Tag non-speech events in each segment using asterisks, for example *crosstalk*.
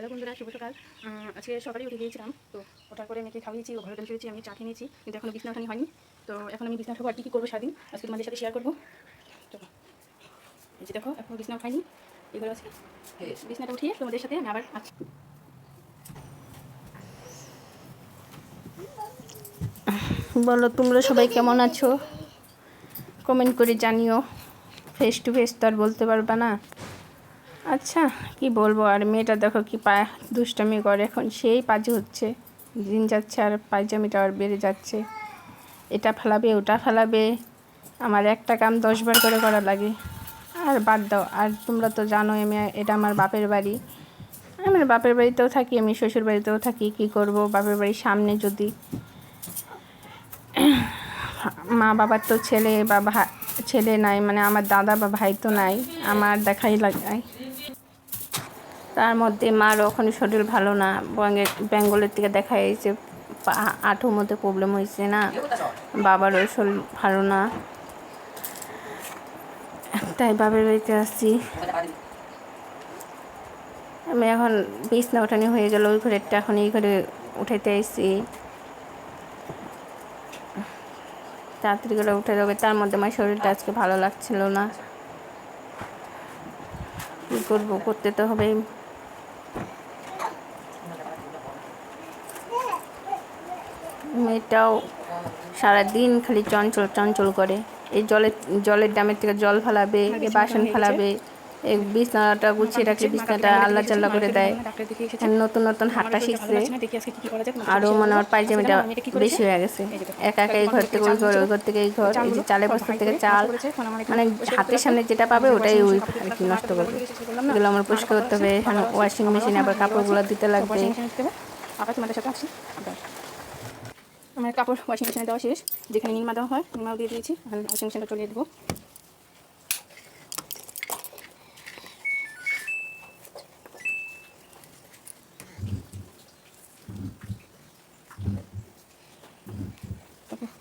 Hello বন্ধুরা শুভ সকাল। আজকে সকালে উঠে গিয়েছিলাম তো ওঠার পরে মেয়েকে খাওয়িয়েছি ও ঘরে টেন আমি চা খেয়ে নিয়েছি কিন্তু এখনও বিছনা ওঠানি হয়নি। তো এখন আমি বিছনা সবার কী কী করব সারাদিন আজকে তোমাদের সাথে শেয়ার করব। তো এই যে দেখো এখনও বিছনা ওঠাইনি এগুলো আছে বিছনাটা উঠিয়ে তোমাদের সাথে আমি আবার আছি। বলো তোমরা সবাই কেমন আছো? কমেন্ট করে জানিও। ফেস টু ফেস তো আর বলতে পারবা না। আচ্ছা কি বলব? আর মেয়েটা দেখো কি পা দুষ্টামি করে। এখন সেই পাজি হচ্ছে। দিন যাচ্ছে আর পায়জামিটা আর বেড়ে যাচ্ছে। এটা ফেলাবে, ওটা ফেলাবে। আমার একটা কাম দশবার করে করা লাগে। আর বাদ দাও। আর তোমরা তো জানো আমি, এটা আমার বাপের বাড়ি। আমার বাপের বাড়িতেও থাকি, আমি শ্বশুর বাড়িতেও থাকি। কি করব? বাপের বাড়ির সামনে যদি মা বাবার তো ছেলে বা ছেলে নাই মানে আমার দাদা বা ভাই তো নাই। আমার দেখাই লাগাই তার মধ্যে মার ওখানে শরীর ভালো না, বঙ্গে- বেঙ্গলের থেকে দেখা যাচ্ছে আঠোর মধ্যে প্রবলেম হয়েছে না বাবারও শরীর ভালো না। তাই বাবার বাড়িতে আসছি। আমি এখন বিছনা ওঠানি হয়ে গেল, ওই ঘরেরটা এখন এই ঘরে উঠাইতে এসেছি তাড়াতাড়ি করে উঠে যাবে তার মধ্যে আমার শরীরটা আজকে ভালো লাগছিল না। কী করব, করতে তো হবেই। মেয়েটাও সারাদিন খালি চঞ্চল চঞ্চল করে এই জলের জলের ড্যামের থেকে জল ফেলাবে বাসন ফেলাবে এই বিছনাটা গুছিয়ে রাখলে বিছনাটা আল্লাহ চাল্লা করে দেয় নতুন নতুন হাঁটা শিখছে আরও মনে হয় পায়জামিটা বেশি হয়ে গেছে একা একা এই ঘর থেকে ওই ঘর ওই ঘর থেকে এই ঘর এই যে চালের বস্তা থেকে চাল মানে হাতের সামনে যেটা পাবে ওটাই ওই আর কি নষ্ট করবে এগুলো আমার পরিষ্কার করতে হবে এখানে ওয়াশিং মেশিনে আবার কাপড়গুলো দিতে লাগবে আবার তোমাদের সাথে আবার। আমার কাপড় ওয়াশিং মেশিনে দেওয়া শেষ। যেখানে নির্মা দেওয়া হয় নির্মাও দিয়ে দিয়েছি। আর ওয়াশিং মেশিনটা চলিয়ে দেবো।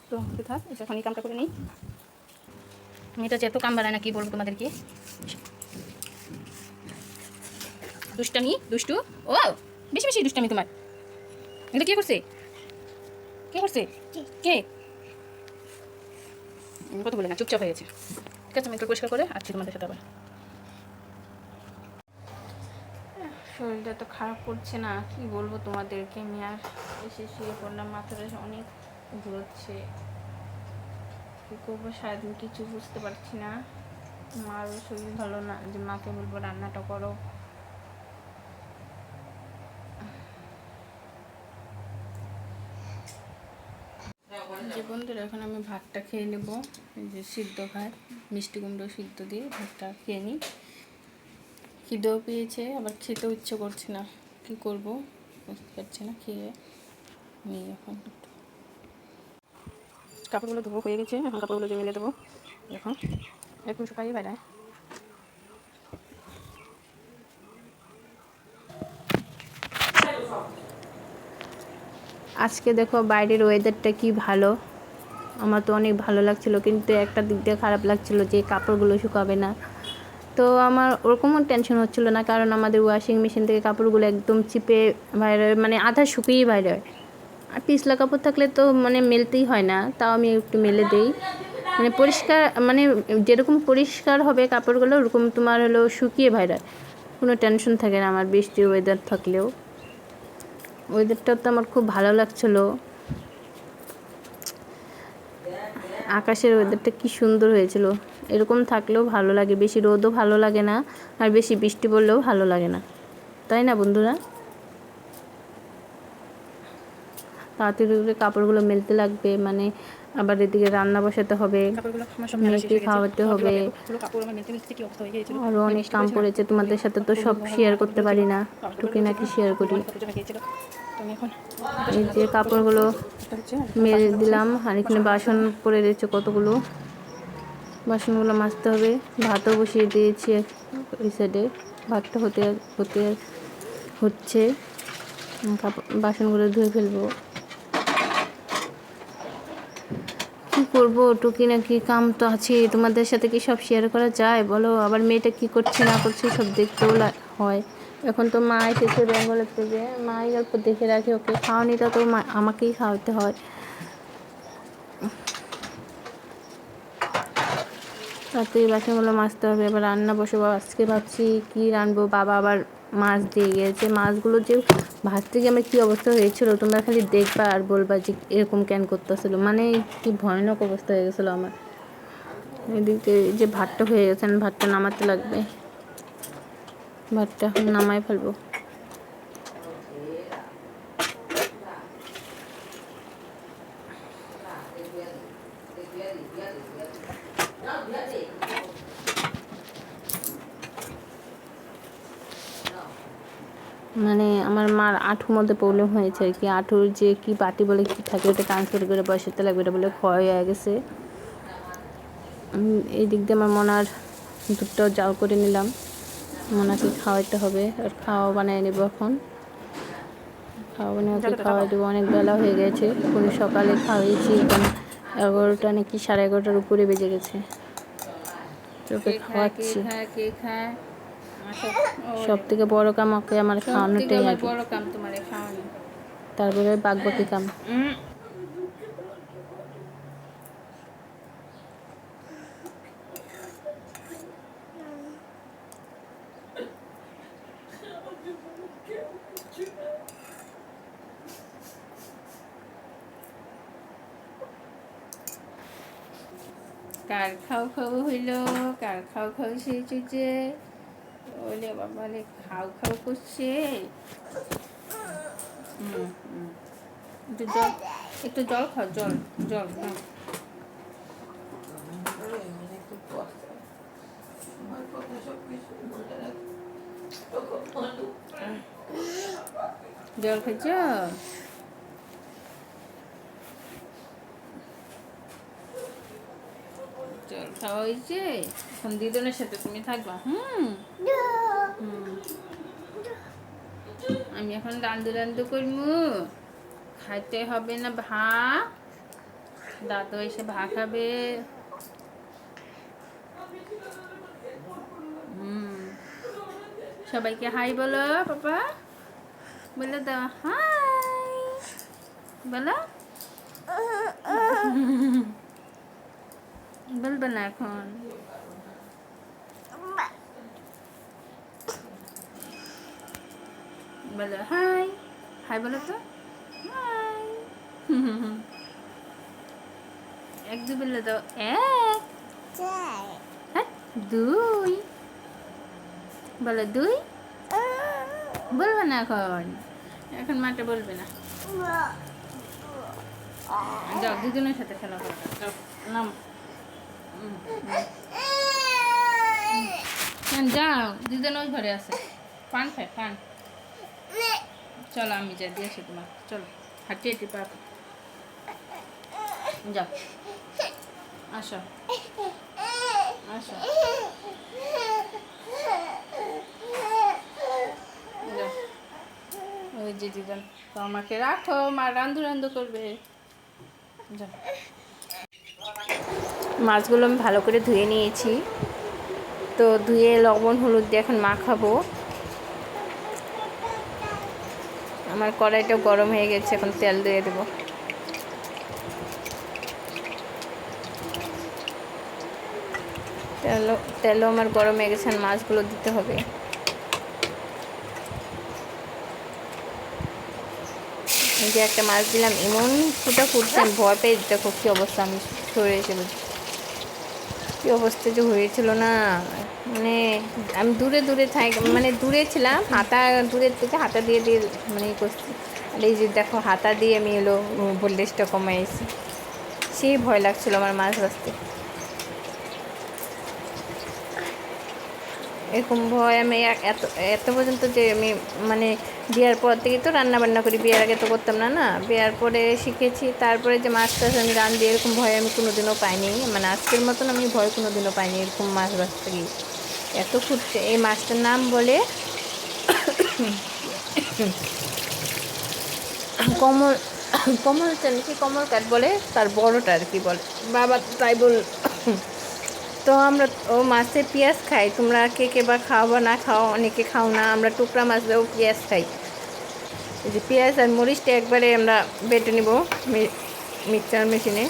তো হতে থাক এখন এই কামটা করে নিই। মেয়েটা যে এত কাম বাড়ায় না, কি বলব তোমাদেরকে? দুষ্টামি, দুষ্টু। ও, বেশি বেশি দুষ্টামি তোমার। এটা কে করছে? কে করছে? কে? কথা বলে না চুপচাপ হয়ে গেছে। ঠিক আছে আমি একটু পরিষ্কার করে আসছি তোমাদের সাথে আবার। শরীরটা তো খারাপ করছে না কি বলব তোমাদেরকে? আমি আর এসে শুয়ে পড়লাম মাথাটা অনেক ঘুরোচ্ছে। কী করব সারাদিন কিছু বুঝতে পারছি না। মারও শরীর ভালো না যে মাকে বলব রান্নাটা করো। বন্ধুরা, এখন আমি ভাতটা খেয়ে নেব। যে সিদ্ধ ভাত, মিষ্টি কুমড়ো সিদ্ধ দিয়ে ভাতটা খেয়ে নিই। খিদেও পেয়েছে, আবার খেতেও ইচ্ছে করছে না। কি করব? বুঝতে পারছি না, খেয়ে নিই এখন কাপড়গুলো ধোবো হয়ে গেছে, এখন কাপড়গুলো যে মেলে দেবো। এখন একটু শুকাই বেড়ায়। আজকে দেখো বাইরের ওয়েদারটা কি ভালো। আমার তো অনেক ভালো লাগছিল, কিন্তু একটা দিক দিয়ে খারাপ লাগছিল যে কাপড়গুলো শুকাবে না। তো আমার ওরকমও টেনশন হচ্ছিল না, কারণ আমাদের ওয়াশিং মেশিন থেকে কাপড়গুলো একদম চিপে বাইরে মানে আধা শুকিয়েই বাইরে হয়। আর পিছলা কাপড় থাকলে তো মানে মেলতেই হয় না, তাও আমি একটু মেলে দিই। মানে পরিষ্কার মানে যেরকম পরিষ্কার হবে কাপড়গুলো, ওরকম তোমার হলো শুকিয়ে বাইরে হয়। কোনো টেনশন থাকে না আমার, বৃষ্টির ওয়েদার থাকলেও। ওয়েদারটা তো আমার খুব ভালো লাগছিল। আকাশের ওয়েদারটা কি সুন্দর হয়েছিল এরকম থাকলেও ভালো লাগে বেশি রোদও ভালো লাগে না আর বেশি বৃষ্টি পড়লেও ভালো লাগে না তাই না বন্ধুরা তাড়াতাড়ি করে কাপড়গুলো মেলতে লাগবে মানে আবার এদিকে রান্না বসাতে হবে মেয়েকে খাওয়াতে হবে হয়ে আরও অনেক কাম পড়েছে তোমাদের সাথে তো সব শেয়ার করতে পারি না টুকিনাকি শেয়ার করি এই যে কাপড়গুলো মেরে দিলাম আর এখানে বাসন পড়ে রয়েছে কতগুলো। বাসনগুলো মাজতে হবে। ভাতও বসিয়ে দিয়েছি ওই সাইডে ভাতটা হতে হতে হচ্ছে। বাসনগুলো ধুয়ে ফেলব। কি করব? টুকি নাকি কাম তো আছে। তোমাদের সাথে কি সব শেয়ার করা যায়? বলো, আবার মেয়েটা কি করছে, না করছে, সব দেখতেও হয়। এখন তো মা এসেছে বেঙ্গলের থেকে। মাই অল্প দেখে রাখে ওকে। খাওয়ানিটা তো আমাকেই খাওয়াতে হয়। রাত্রি বাসনগুলো মাজতে হবে। এবার রান্না বসবো। আজকে ভাবছি কি রানবো বাবা আবার মাছ দিয়ে গিয়েছে মাছগুলো যে ভাজতে গিয়ে আমার কী অবস্থা হয়েছিল তোমরা খালি দেখবা আর বলবা যে এরকম কেন করতেছিল। মানে কি ভয়ানক অবস্থা হয়ে গেছিল আমার। এদিকে যে ভাতটা হয়ে গেছে, ভাতটা নামাতে লাগবে। ভাতটা এখন নামাই ফেলব মানে আমার মার আঁঠুর মধ্যে প্রবলেম হয়েছে আর কি। আঁঠুর যে কি পাটি বলে কি থাকে ওটা ট্রান্সফার করে বসাতে লাগবে এটা বলে ক্ষয় হয়ে গেছে। এই দিক দিয়ে আমার মনার দুধটাও জাল করে নিলাম। মনাকে খাওয়াইতে হবে। আর খাওয়া বানিয়ে নেব এখন। খাওয়া বানিয়ে ওকে খাওয়াই দেবো। অনেক বেলা হয়ে গেছে। কোনো সকালে খাওয়াইছি এখন। এগারোটা নাকি সাড়ে এগারোটার উপরে বেজে গেছে। ওকে খাওয়াচ্ছি। সব থেকে বড় কাম ওকে আমার খাওয়ানোটাই আগে বড় কাম তোমার খাওয়ানো। তারপরে বাকি কাম কার খাও খাও হইল কার খাও খাও সেই চুচে ওলে বাবা রে খাও খাও করছে। একটু জল একটু জল খাও, জল জল হ্যাঁ। জল খাইছ জল খাওয়া হয়েছে এখন দিদনের সাথে তুমি থাকবা হুম। আমি এখন রান্ধু রান্ধু করব খাইতে হবে না ভা দাদু এসে ভা খাবে। সবাইকে হাই বলো পাপা। বলে দাও হাই। বলো। বলবে না এখন। বলো হাই। হাই বলো তো। *laughs* এক দু বললে তো এক। হ্যাঁ, দুই। বলো দুই? বলবে না এখন। এখন মাটা বলবে না। যাও দুজনের সাথে খেলা করো। যাও নাম। যাও দুজন ওই ঘরে আছে। পান খায় পান। চলো, আমি যাই, দিয়ে আসি তোমার। চলো হাঁটি হাঁটি পাক যাও। আসো। আসো। ওই যে দিদান তো আমাকে রাখো, মা রান্ধু রান্ধু করবে। যাও। মাছগুলো আমি ভালো করে ধুয়ে নিয়েছি। তো ধুয়ে লবণ, হলুদ দিয়ে এখন মাখাবো। আমার কড়াইটা গরম হয়ে গেছে, এখন তেল দিয়ে দেবো। তেলও তেলও আমার গরম হয়ে গেছে মাছগুলো দিতে হবে। যে একটা মাছ দিলাম, এমন ফুটা ফুটছে, আমি ভয় পেয়ে, দেখো কী অবস্থা, আমি সরে এসে বলছি কী অবস্থা যে হয়েছিল না? মানে আমি দূরে দূরে থাক মানে দূরে ছিলাম, হাতা দূরের থেকে হাতা দিয়ে দিয়ে মানে করছি। আর এই যে দেখো, হাতা দিয়ে আমি এলো ভোল্টেজটা কমাইছি। সেই ভয় লাগছিল আমার মাছ বাঁচতে এরকম ভয় আমি এত এত পর্যন্ত যে আমি মানে বিয়ার পর থেকে তো রান্না বান্না করি, বিয়ের আগে তো করতাম না না? বিয়ার পরে শিখেছি, তারপরে যে মাছ টাছ আমি রান্ধি এরকম ভয় আমি কোনোদিনও পাইনি। মানে আজকের মতন আমি ভয় কোনোদিনও পাইনি এরকম মাছ বাঁচতে গিয়ে এত ফুটছে এই মাছটার নাম বলে কমল কমল চান কি কমল কাঠ বলে, তার বড়টা আর কি বলে। বাবা তাই বল তো আমরা ও মাছে পেঁয়াজ খাই। তোমরা কে কে বা খাও বা না খাও অনেকে খাও না আমরা টুকরা মাছ দিয়েও পেঁয়াজ খাই। এই যে পেঁয়াজ আর মরিচটা একবারে আমরা বেটে নিব মিক্সচার মেশিনে।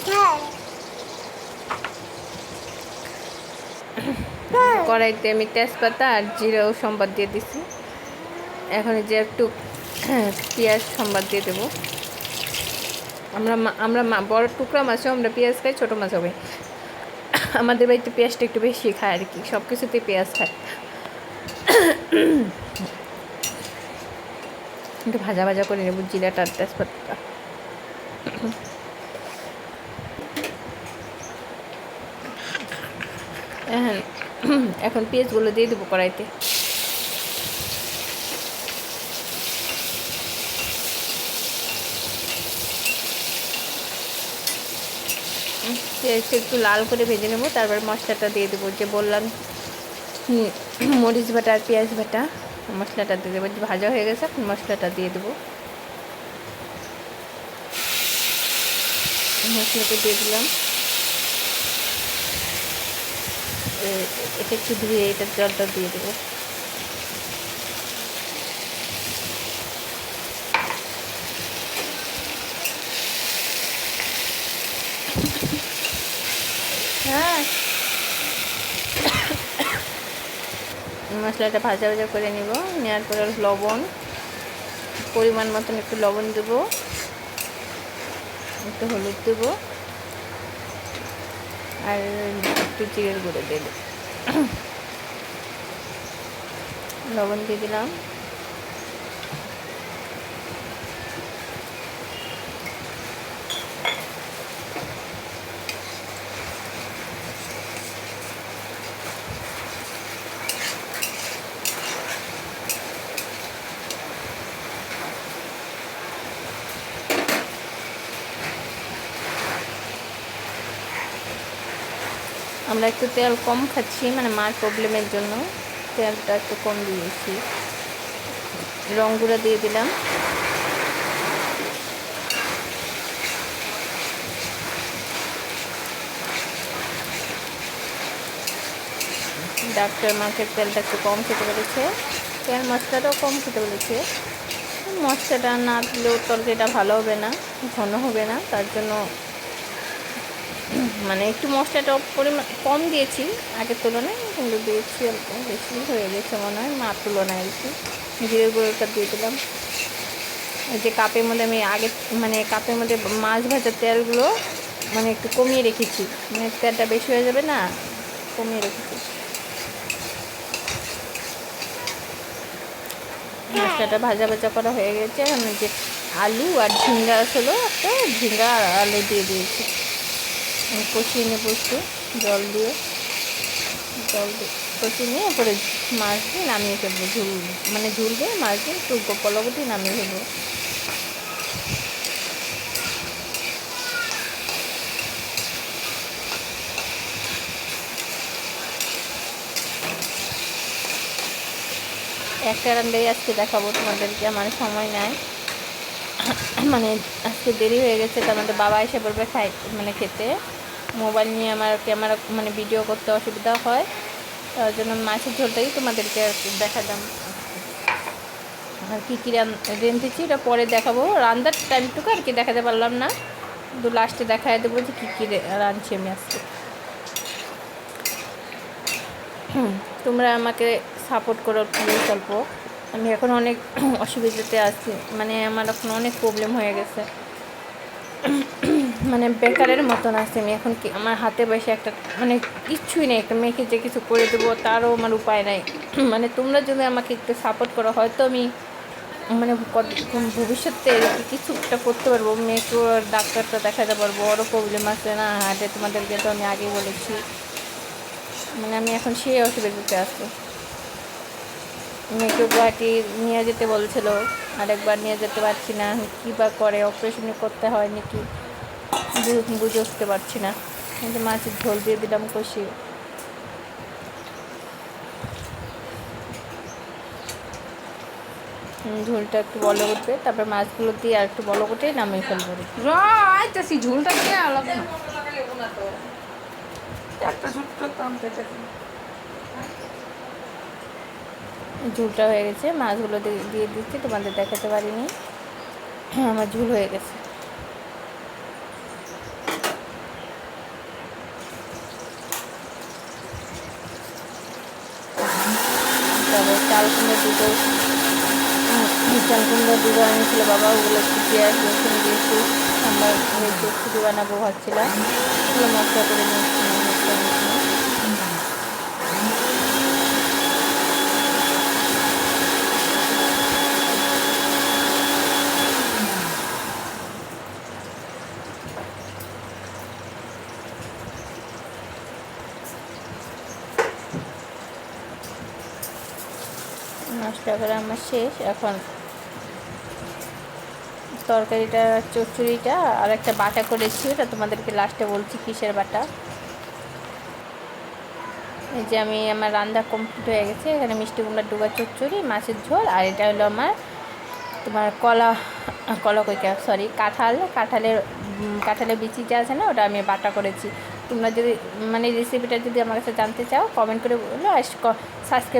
কড়াইতে আমি তেজপাতা আর জিরাও সম্বাদ দিয়ে দিছি। এখন যে একটু পেঁয়াজ সম্বাদ দিয়ে দেবো। আমরা আমরা বড় টুকরা মাছও আমরা পেঁয়াজ খাই ছোটো মাছ হবে। আমাদের বাড়িতে পেঁয়াজটা একটু বেশি খায় আর কি, সব কিছুতে পেঁয়াজ খায়। একটু ভাজা ভাজা করে নেব জিরাটা তেজপাতাটা। এখন পেঁয়াজগুলো দিয়ে দেবো কড়াইতে। একটু লাল করে ভেজে নেব, তারপর মশলাটা দিয়ে দেবো। যে বললাম মরিচ বাটা আর পেঁয়াজ বাটা, মশলাটা দিয়ে দেবো। যে ভাজা হয়ে গেছে, এখন মশলাটা দিয়ে দেবো। মশলাটা দিয়ে দিলাম। এটা একটু ধুয়ে এটা জলটা দিয়ে দেবো। মশলাটা ভাজা ভাজা করে নিব। নেওয়ার পরে লবণ, পরিমাণ মতন একটু লবণ দেবো, একটু হলুদ দেবো, আর একটু জিরের গুঁড়ো দেবো। লবণ দিয়ে দিলাম। আমরা একটু তেল কম খাচ্ছি মানে মার প্রবলেমের জন্য। তেলটা একটু কম দিয়েছি। রং গুঁড়া দিয়ে দিলাম। ডাক্তার মাকে তেলটা একটু কম খেতে বলেছে। তেল মশলাটাও কম খেতে বলেছে। মশলাটা না দিলেও তরকারিটা ভালো হবে না, ঘন হবে না, তার জন্য মানে একটু মশলাটা পরিমাণ কম দিয়েছি, আগের তুলনায় কিন্তু দিয়েছি বেশি হয়ে গেছে মনে হয়, মার তুলনায় আর কি। জিরে গুঁড়োটা দিয়ে দিলাম। যে কাপের মধ্যে আমি আগে মানে কাপের মধ্যে মাছ ভাজার তেলগুলো মানে একটু কমিয়ে রেখেছি। মানে তেলটা বেশি হয়ে যাবে না, কমিয়ে রেখেছি। মশলাটা ভাজা ভাজা করা হয়ে গেছে। আমি যে আলু আর ঝিঙ্গা আসলো একটা, ঝিঙ্গা আর আলু দিয়ে দিয়েছি। কষিয়ে নেব একটু, জল দিয়ে। জল দিয়ে কষিয়ে নিয়ে এরপরে মাছ দিয়ে নামিয়ে ফেলব, ঝুল। মানে ঝুল দিয়ে মাছ দিয়ে একটু পলকটি নামিয়ে ফেলব। একটা রান্নাই আজকে দেখাবো তোমাদেরকে, আমার সময় নাই। মানে আজকে দেরি হয়ে গেছে তার মধ্যে বাবা এসে বলবে খাই মানে খেতে। মোবাইল নিয়ে আমার ক্যামেরা মানে ভিডিও করতে অসুবিধা হয়। তার জন্য মাছের ঝোলটাই তোমাদেরকে আর কি দেখালাম। আর কী কী রেঁধেছি এটা পরে দেখাবো। রান্নার টাইমটুকু আর কি দেখাতে পারলাম না। কিন্তু লাস্টে দেখাই দেবো যে কী কী রাঁধছি আমি আজকে। তোমরা আমাকে সাপোর্ট করো প্লিজ অল্প। আমি এখন অনেক *coughs* অসুবিধাতে আছি। মানে আমার এখন অনেক প্রবলেম হয়ে গেছে। মানে বেকারের মতন আছে আমি। এখন কি আমার হাতে বসে একটা মানে কিচ্ছুই নেই। একটা মেয়েকে যে কিছু করে দেবো, তারও আমার উপায় নাই। মানে তোমরা যদি আমাকে একটু সাপোর্ট করো, হয়তো আমি মানে ভবিষ্যতে কিছু একটা করতে পারব। মেয়েকে ডাক্তারটা দেখাতে পারব। বড় প্রবলেম আছে না? হার্টে তোমাদেরকে তো আমি আগেই বলেছি। মানে আমি এখন সেই অসুবিধাতে আছি মেয়েকে গুয়াহাটি নিয়ে যেতে বলছিল। আরেকবার নিয়ে যেতে পারছি না। কী বা করে? অপারেশন করতে হয় নাকি? বুঝে উঠতে পারছি না। কিন্তু মাছের ঝোল দিয়ে দিলাম কষি ঝোলটা একটু বলো উঠবে। তারপর মাছগুলো দিয়ে আর একটু বলো উঠে নামিয়ে ফেলব। র আইতাছি ঝোলটা দিয়ে আলাদা। একটা করতাম ঝুলটা হয়ে গেছে। মাছগুলো দিয়ে দিয়ে দিচ্ছি তোমাদের দেখাতে পারিনি। আমার ঝুল হয়ে গেছে। তবে চাল কুমড়ো দুটো চাল কুমড়ো দুটো আনিয়েছিল বাবা ওগুলো একটু পেঁয়াজ রসুন দিয়ে একটু আমরা একটু বানাবো ভাবছিলাম মশলা করে নিয়েছি নষ্ট করে আমার শেষ। এখন তরকারিটা, চচ্চড়িটা আর একটা বাটা করেছি। ওটা তোমাদেরকে লাস্টে বলছি, কিসের বাটা? এই যে আমি, আমার রান্না কমপ্লিট হয়ে গেছে। এখানে মিষ্টি কুমড়ার ডুবা চচ্চড়ি, মাছের ঝোল, আর এটা হলো আমার তোমার কলা কলা কইকা সরি কাঁঠাল। কাঁঠালের কাঁঠালের বিচি যে আছে না, ওটা আমি বাটা করেছি। তোমরা যদি মানে রেসিপিটা যদি আমার কাছে জানতে চাও কমেন্ট করে বলো, আর সাবস্ক্রাইব